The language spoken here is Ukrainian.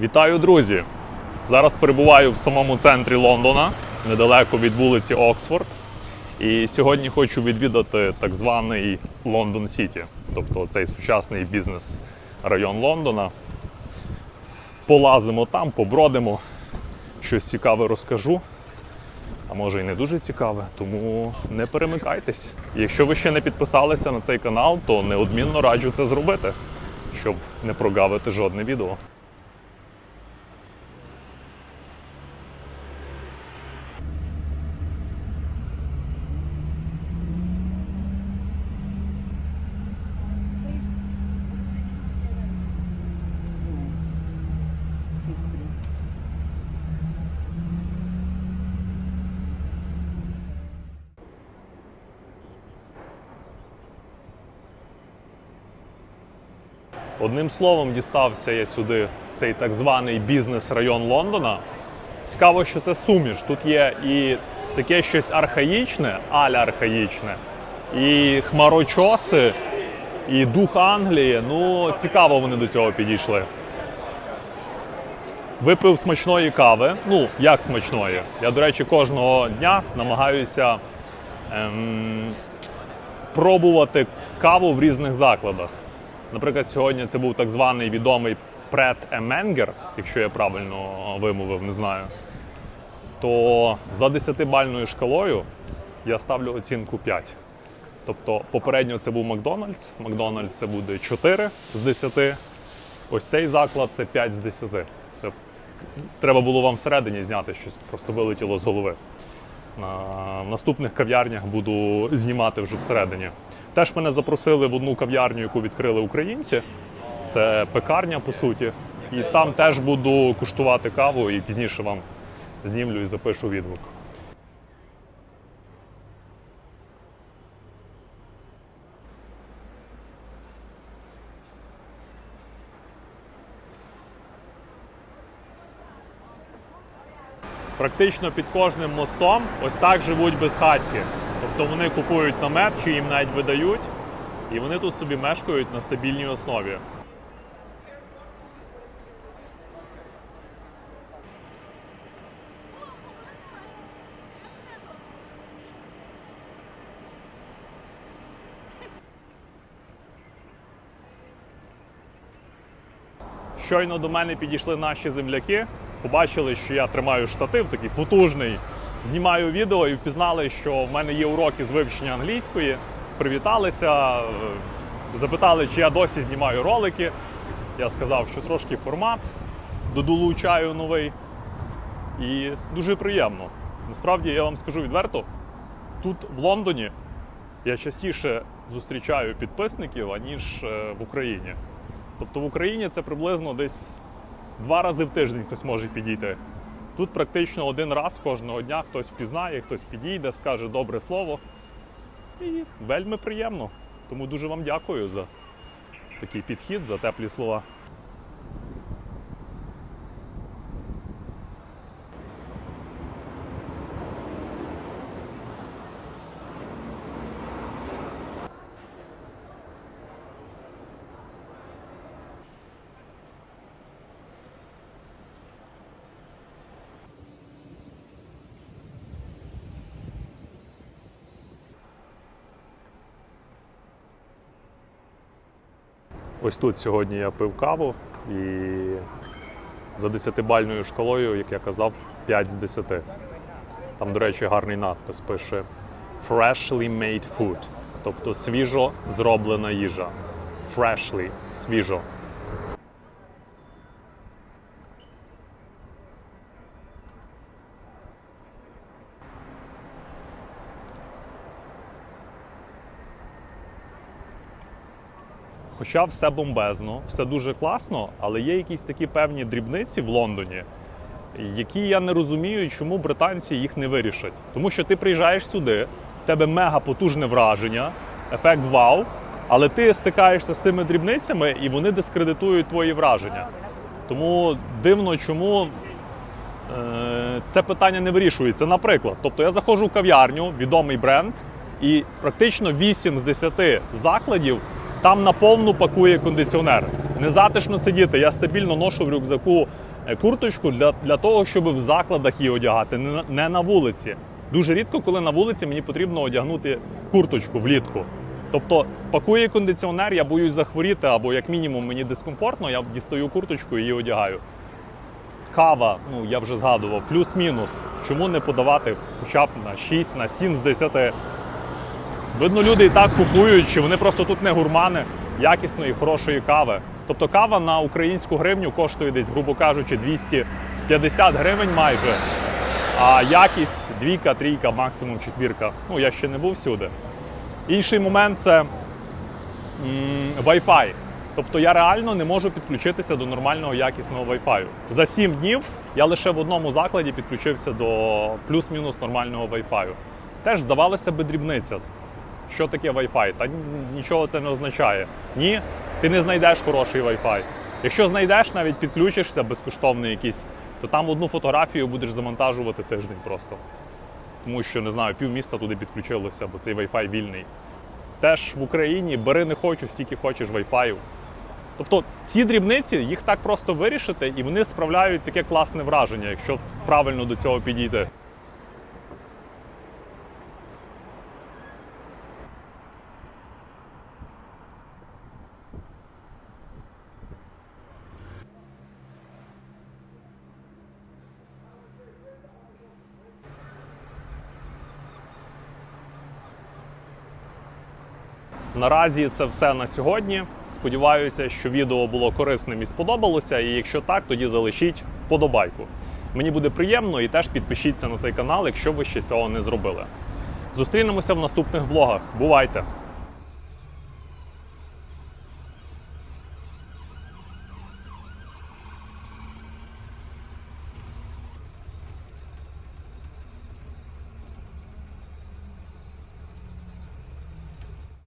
Вітаю, друзі! Зараз перебуваю в самому центрі Лондона, недалеко від вулиці Оксфорд. І сьогодні хочу відвідати так званий Лондон Сіті, тобто цей сучасний бізнес-район Лондона. Полазимо там, побродимо, щось цікаве розкажу. А може і не дуже цікаве, тому не перемикайтесь. Якщо ви ще не підписалися на цей канал, то неодмінно раджу це зробити, щоб не прогавити жодне відео. Одним словом, дістався я сюди, цей так званий бізнес-район Лондона. Цікаво, що це суміш. Тут є і таке щось архаїчне, аля архаїчне, і хмарочоси, і дух Англії. Ну, цікаво вони до цього підійшли. Випив смачної кави. Ну, як смачної. Я, до речі, кожного дня намагаюся ем, пробувати каву в різних закладах. Наприклад, сьогодні це був так званий відомий Прет Еменгер, якщо я правильно вимовив, не знаю. То за 10-бальною шкалою я ставлю оцінку 5. Тобто попередньо це був Макдональдс. Макдональдс це буде 4 з 10. Ось цей заклад це 5 з 10. Це треба було вам всередині зняти щось, просто вилетіло з голови. На наступних кав'ярнях буду знімати вже всередині. Теж мене запросили в одну кав'ярню, яку відкрили українці. Це пекарня, по суті. І там теж буду куштувати каву і пізніше вам знімлю і запишу відгук. Практично під кожним мостом ось так живуть безхатьки. Тобто вони купують намет, чи їм навіть видають, і вони тут собі мешкають на стабільній основі. Щойно до мене підійшли наші земляки, побачили, що я тримаю штатив такий потужний, знімаю відео і впізнали, що в мене є уроки з вивчення англійської. Привіталися, запитали, чи я досі знімаю ролики. Я сказав, що трошки формат додолучаю новий. І дуже приємно. Насправді я вам скажу відверто, тут в Лондоні я частіше зустрічаю підписників, аніж е, в Україні. Тобто в Україні це приблизно десь два рази в тиждень хтось може підійти. Тут практично один раз кожного дня хтось впізнає, хтось підійде, скаже добре слово. І вельми приємно. Тому дуже вам дякую за такий підхід, за теплі слова. Ось тут сьогодні я пив каву і за 10-бальною шкалою, як я казав, 5 з 10. Там, до речі, гарний надпис пише Freshly made food, тобто свіжо зроблена їжа. Freshly – свіжо. Хоча все бомбезно, все дуже класно, але є якісь такі певні дрібниці в Лондоні, які я не розумію, чому британці їх не вирішать. Тому що ти приїжджаєш сюди, в тебе мега потужне враження, ефект вау, але ти стикаєшся з цими дрібницями і вони дискредитують твої враження. Тому дивно, чому е, це питання не вирішується. Наприклад, тобто я заходжу в кав'ярню, відомий бренд, і практично 8 з 10 закладів там наповну пакує кондиціонер. Не затишно сидіти. Я стабільно ношу в рюкзаку е, курточку для, для того, щоб в закладах її одягати, не на, не на вулиці. Дуже рідко, коли на вулиці мені потрібно одягнути курточку влітку. Тобто пакує кондиціонер, я боюсь захворіти, або як мінімум мені дискомфортно, я дістаю курточку і її одягаю. Кава, ну я вже згадував, плюс-мінус. Чому не подавати хоча б на 6, на 7 з 10? Видно, люди і так купують, що вони просто тут не гурмани якісної, хорошої кави. Тобто кава на українську гривню коштує десь, грубо кажучи, 250 гривень майже. А якість двійка, трійка, максимум четвірка. Ну, я ще не був всюди. Інший момент це Wi-Fi. Тобто я реально не можу підключитися до нормального якісного Wi-Fi. За 7 днів я лише в одному закладі підключився до плюс-мінус нормального Wi-Fi. Теж здавалося би дрібниця. Що таке Wi-Fi? Та нічого це не означає. Ні, ти не знайдеш хороший Wi-Fi. Якщо знайдеш, навіть підключишся безкоштовний якийсь, то там одну фотографію будеш завантажувати тиждень просто. Тому що не знаю, півміста туди підключилося, бо цей Wi-Fi вільний. Теж в Україні бери не хочу, стільки хочеш Wi-Fi. Тобто ці дрібниці їх так просто вирішити, і вони справляють таке класне враження, якщо правильно до цього підійти. Наразі це все на сьогодні. Сподіваюся, що відео було корисним і сподобалося. І якщо так, тоді залишіть вподобайку. Мені буде приємно і теж підпишіться на цей канал, якщо ви ще цього не зробили. Зустрінемося в наступних влогах. Бувайте!